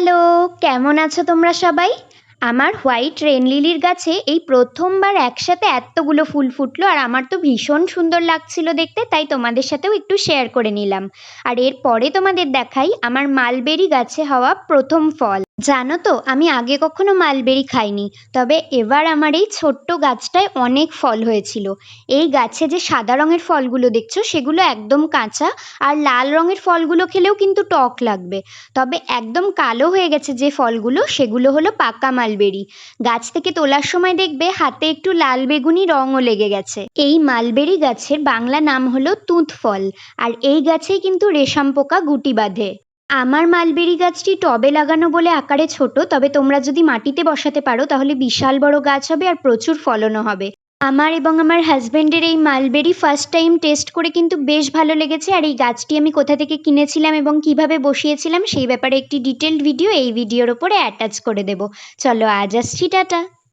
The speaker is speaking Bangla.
হ্যালো, কেমন আছো তোমরা সবাই? আমার হোয়াইট রেন লিলির গাছে এই প্রথমবার একসাথে এতগুলো ফুল ফুটলো আর আমার তো ভীষণ সুন্দর লাগছিল দেখতে, তাই তোমাদের সাথেও একটু শেয়ার করে নিলাম। আর এরপরে তোমাদের দেখাই আমার মালবেরি গাছে হওয়া প্রথম ফল। জানো তো, আমি আগে কখনো মালবেরি খাইনি, তবে এবার আমার এই ছোট্ট গাছটায় অনেক ফল হয়েছিল। এই গাছে যে সাদা রঙের ফলগুলো দেখছ, সেগুলো একদম কাঁচা আর লাল রঙের ফলগুলো খেলেও কিন্তু টক লাগবে। তবে একদম কালো হয়ে গেছে যে ফলগুলো, সেগুলো হলো পাকা মালবেরি। গাছ থেকে তোলার সময় দেখবে হাতে একটু লাল বেগুনি রঙও লেগে গেছে। এই মালবেরি গাছের বাংলা নাম হলো তুঁত ফল আর এই গাছেই কিন্তু রেশম পোকা গুটি বাঁধে। আমার মালবেরি গাছটি টবে লাগানো বলে আকারে ছোট, তবে তোমরা যদি মাটিতে বসাতে পারো, তাহলে বিশাল বড় গাছ হবে আর প্রচুর ফলনও হবে। আমার এবং আমার হাজব্যান্ডের এই মালবেরি ফার্স্ট টাইম টেস্ট করে কিন্তু বেশ ভালো লেগেছে, আর এই গাছটি আমি কোথা থেকে কিনেছিলাম এবং কীভাবে বসিয়েছিলাম, সেই ব্যাপারে একটি ডিটেলড ভিডিও এই ভিডিওর ওপরে অ্যাটাচ করে দেবো। চলো আজ আসছি, টাটা!